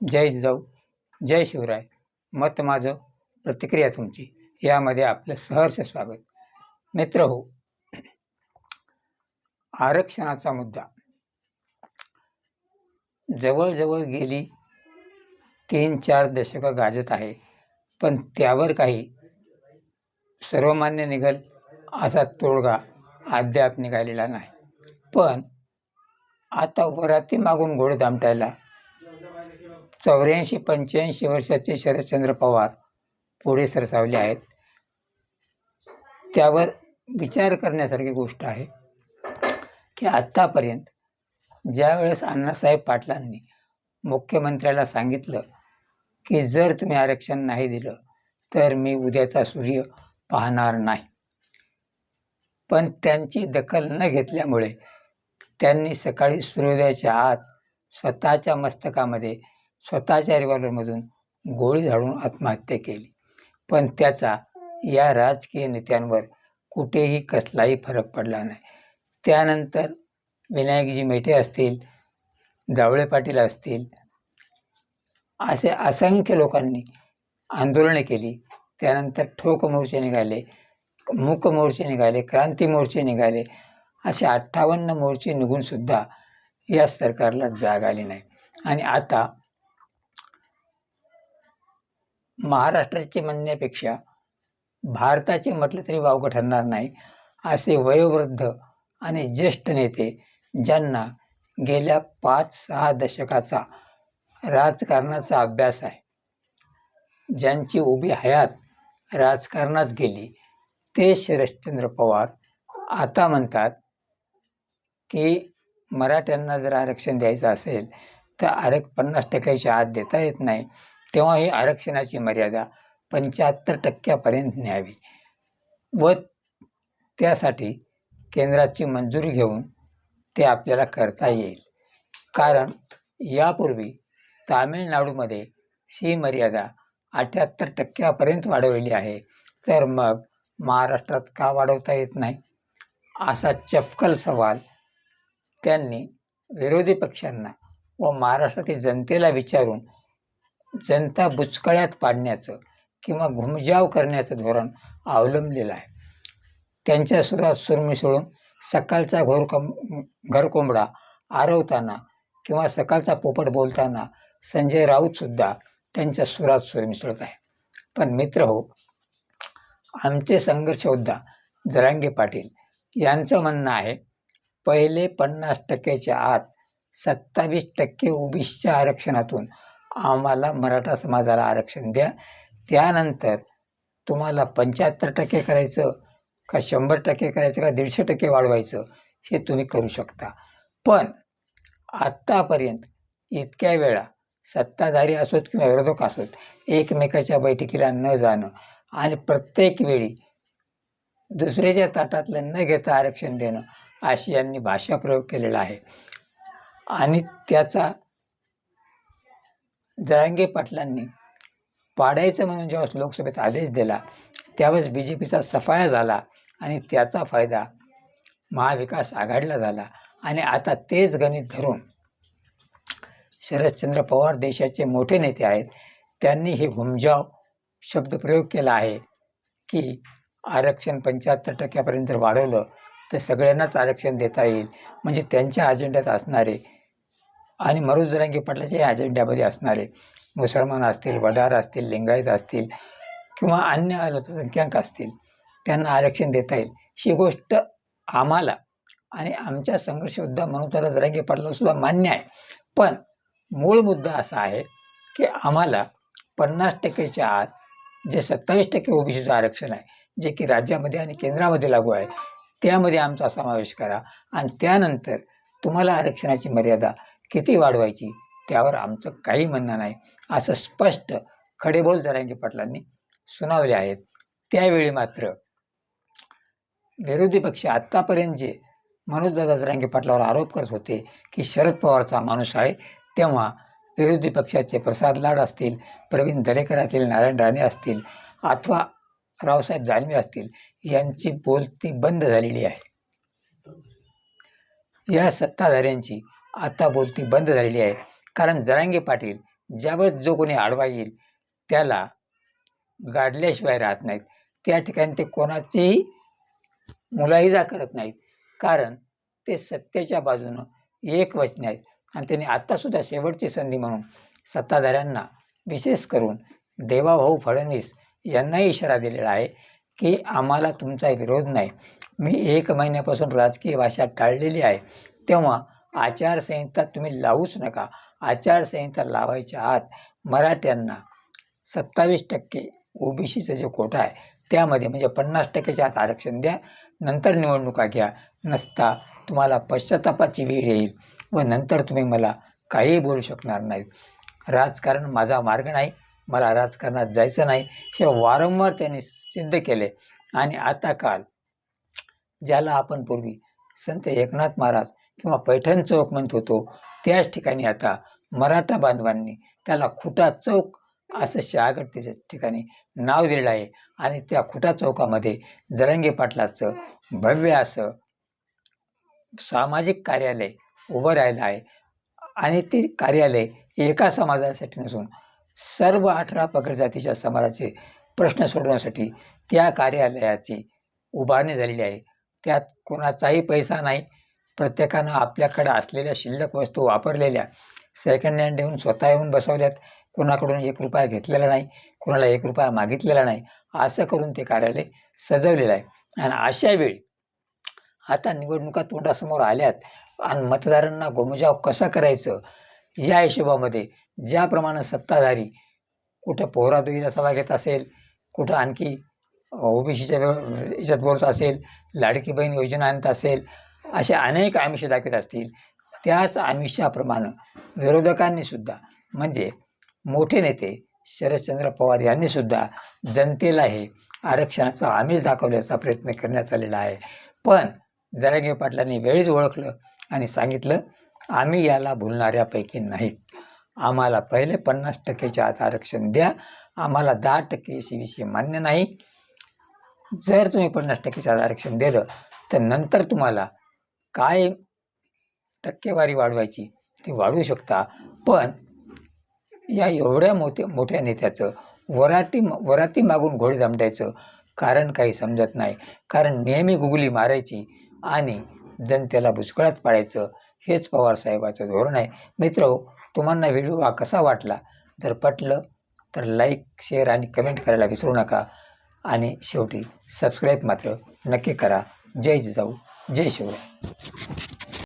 जय जिजाऊ जय शिवराय. मत माझं प्रतिक्रिया तुमची. यामध्ये आपलं सहर्ष स्वागत. मित्र हो आरक्षणाचा मुद्दा. जवळजवळ गेली तीन चार दशकं गाजत आहे पण त्यावर काही सर्वमान्य निघल असा तोडगा अद्याप निघालेला नाही. पण आता वराती मागून घोड दामटायला चौऱ्याऐंशी पंच्याऐंशी वर्षाचे शरदचंद्र पवार पुढे सरसावले आहेत. त्यावर विचार करण्यासारखी गोष्ट आहे की आत्तापर्यंत ज्यावेळेस अण्णासाहेब पाटलांनी मुख्यमंत्र्याला सांगितलं की जर तुम्ही आरक्षण नाही दिलं तर मी उद्याचा सूर्य पाहणार नाही. पण त्यांची दखल न घेतल्यामुळे त्यांनी सकाळी सूर्योदयाच्या आत स्वतःच्या मस्तकामध्ये स्वतःच्या रिव्हॉल्वरमधून गोळी झाडून आत्महत्या केली. पण त्याचा या राजकीय नेत्यांवर कुठेही कसलाही फरक पडला नाही. त्यानंतर विनायकजी मेटे असतील जावळे पाटील असतील असे असंख्य लोकांनी आंदोलने केली. त्यानंतर ठोक मोर्चे निघाले मूक मोर्चे निघाले क्रांती मोर्चे निघाले असे अठ्ठावन्न मोर्चे निघूनसुद्धा या सरकारला जाग आली नाही. आणि आता महाराष्ट्राचे म्हणण्यापेक्षा भारताचे म्हटलं तरी वावगं ठरणार नाही. असे वयोवृद्ध आणि ज्येष्ठ नेते ज्यांना गेल्या पाच सहा दशकाचा राजकारणाचा अभ्यास आहे ज्यांची उभी हयात राजकारणात गेली ते शरदचंद्र पवार आता म्हणतात की मराठ्यांना जर आरक्षण द्यायचं असेल तर आरक पन्नास टक्क्याच्या आत देता येत नाही. तेव्हा ही आरक्षणाची मर्यादा पंच्याहत्तर टक्क्यापर्यंत न्यावी व त्यासाठी केंद्राची मंजुरी घेऊन ते आपल्याला करता येईल. कारण यापूर्वी तामिळनाडूमध्ये ही मर्यादा अठ्याहत्तर टक्क्यापर्यंत वाढवलेली आहे. तर मग महाराष्ट्रात का वाढवता येत नाही? असा चपकल सवाल त्यांनी विरोधी पक्षांना व महाराष्ट्रातील जनतेला विचारून जनता बुचकळ्यात पाडण्याचं किंवा घुमजाव करण्याचं धोरण अवलंबलेलं आहे. त्यांच्या सुरात सूर मिसळून सकाळचा घोर कम घरकोंबडा आरवताना किंवा सकाळचा पोपट बोलताना संजय राऊतसुद्धा त्यांच्या सुरात सूर मिसळत आहे. पण मित्र हो आमचे संघर्षयोद्धा जरांगे पाटील यांचं म्हणणं आहे पहिले पन्नास टक्क्याच्या आत सत्तावीस टक्के ओबीसीच्या आरक्षणातून आम्हाला मराठा समाजाला आरक्षण द्या. त्यानंतर तुम्हाला पंच्याहत्तर टक्के करायचं का शंभर टक्के करायचं का दीडशे टक्के वाढवायचं हे तुम्ही करू शकता. पण आत्तापर्यंत इतक्या वेळा सत्ताधारी असोत किंवा विरोधक असोत एकमेकाच्या बैठकीला न जाणं आणि प्रत्येक वेळी दुसऱ्याच्या ताटातलं न घेता आरक्षण देणं अशी यांनी भाषा प्रयोग केलेला आहे. आणि त्याचा जरांगे पाटलांनी पाडायचं म्हणून जेव्हा लोकसभेत आदेश दिला त्यावेळेस बी जे पीचा सफाया झाला आणि त्याचा फायदा महाविकास आघाडीला झाला. आणि आता तेच गणित धरून शरदचंद्र पवार देशाचे मोठे नेते आहेत त्यांनी हे घुमजाव शब्दप्रयोग केला आहे की आरक्षण पंच्याहत्तर टक्क्यापर्यंत जर वाढवलं तर सगळ्यांनाच आरक्षण देता येईल. म्हणजे त्यांच्या अजेंड्यात असणारे आणि मनोज जरांगे पाटलाच्या अजेंड्यामध्ये असणारे मुसलमान असतील वडार असतील लिंगायत असतील किंवा अन्य अल्पसंख्याक असतील त्यांना आरक्षण देता येईल. ही गोष्ट आम्हाला आणि आमच्या संघर्षयुद्धा योद्धा मनोज जरांगे मान्य आहे. पण मूळ मुद्दा असा आहे की आम्हाला पन्नास टक्केच्या आत जे सत्तावीस टक्के ओबीसीचं आरक्षण आहे जे की राज्यामध्ये आणि केंद्रामध्ये लागू आहे त्यामध्ये आमचा समावेश करा आणि त्यानंतर तुम्हाला आरक्षणाची मर्यादा किती वाढवायची? त्यावर आमचं काही म्हणणं नाही. असं स्पष्ट खडेबोल जरांगी पाटलांनी सुनावले आहेत. त्यावेळी मात्र विरोधी पक्ष आत्तापर्यंत जे मनोजदादा जरांगी पाटलावर आरोप करत होते की शरद पवारचा माणूस आहे तेव्हा विरोधी पक्षाचे प्रसाद लाड असतील प्रवीण दरेकर असतील नारायण राणे असतील अथवा रावसाहेब दानवे असतील यांची बोलती बंद झालेली आहे. या सत्ताधाऱ्यांची आता बोलती बंद झालेली आहे. कारण जरांगे पाटील ज्यावर जो कोणी आडवा येईल त्याला गाडल्याशिवाय राहत नाहीत. त्या ठिकाणी ते कोणाचीही मुलाहिजा करत नाहीत. कारण ते सत्तेच्या बाजूनं एक वचने आहेत आणि त्यांनी आत्तासुद्धा शेवटची संधी म्हणून सत्ताधाऱ्यांना विशेष करून देवाभाऊ फडणवीस यांनाही इशारा दिलेला आहे की आम्हाला तुमचा विरोध नाही. मी एक महिन्यापासून राजकीय भाषा टाळलेली आहे. तेव्हा आचारसंहिता तुम्ही लावूच नका. आचारसंहिता लावायच्या आत मराठ्यांना सत्तावीस टक्के ओबीसीचं जे कोटा आहे त्यामध्ये म्हणजे पन्नास टक्क्याच्या आत आरक्षण द्या नंतर निवडणुका घ्या. नसता तुम्हाला पश्चातापाची वेळ येईल व नंतर तुम्ही मला काहीही बोलू शकणार नाहीत. राजकारण माझा मार्ग नाही मला राजकारणात जायचं नाही. हे वारंवार त्यांनी सिद्ध केले. आणि आता काल ज्याला आपण पूर्वी संत एकनाथ महाराज किंवा पैठण चौक म्हणत होतो त्याच ठिकाणी आता मराठा बांधवांनी त्याला खुटा चौक असं शहागड त्याच्या ठिकाणी नाव दिलेलं आहे. आणि त्या खुटा चौकामध्ये जरंगे पाटलाचं भव्य असं सामाजिक कार्यालय उभं राहिलं आहे. आणि ते कार्यालय एका समाजासाठी नसून सर्व अठरा पगड जातीच्या समाजाचे प्रश्न सोडवण्यासाठी त्या कार्यालयाची उभारणी झालेली आहे. त्यात कोणाचाही पैसा नाही प्रत्येकानं आपल्याकडं असलेल्या शिल्लक वस्तू वापरलेल्या सेकंड हँड येऊन स्वतः येऊन बसवल्यात. कोणाकडून एक रुपया घेतलेला नाही कोणाला एक रुपया मागितलेला नाही असं करून ते कार्यालय सजवलेलं आहे. आणि अशा वेळी आता निवडणुका तोंडासमोर आल्यात आणि मतदारांना गोमजाव कसं करायचं? या हिशोबामध्ये ज्याप्रमाणे सत्ताधारी कुठं पोहरादुईला सभा घेत असेल कुठं आणखी ओबीसीच्या याच्यात बोलत असेल लाडकी बहीण योजना आणत असेल असे अनेक आमिष दाखवत असतील. त्याच आमिषाप्रमाणे विरोधकांनी सुद्धा म्हणजे मोठे नेते शरदचंद्र पवार यांनी सुद्धा जनतेला हे आरक्षणाचा आमिष दाखवण्याचा प्रयत्न करण्यात आलेला आहे. पण जरागे पाटलांनी वेळीच ओळखलं आणि सांगितलं आम्ही याला भुलणाऱ्यापैकी नाहीत. आम्हाला पहिले पन्नास टक्केच्या आत आरक्षण द्या. आम्हाला दहा टक्के सी विषयी मान्य नाही. जर तुम्ही पन्नास टक्केच्या आत आरक्षण दिलं तर नंतर तुम्हाला काय टक्केवारी वाढवायची ती वाढवू शकता. पण या एवढ्या मोठ्या मोठ्या नेत्याचं वराटी वराती मागून घोडे दमडायचं कारण काही समजत नाही. कारण नेहमी गुगली मारायची आणि जनतेला भुसकळात पाडायचं हेच पवारसाहेबाचं धोरण आहे. मित्र तुम्हाला व्हिडिओ हा कसा वाटला? जर पटलं तर लाईक शेअर आणि कमेंट करायला विसरू नका. आणि शेवटी सबस्क्राईब मात्र नक्की करा. जय जिजाऊ. जय शिवराय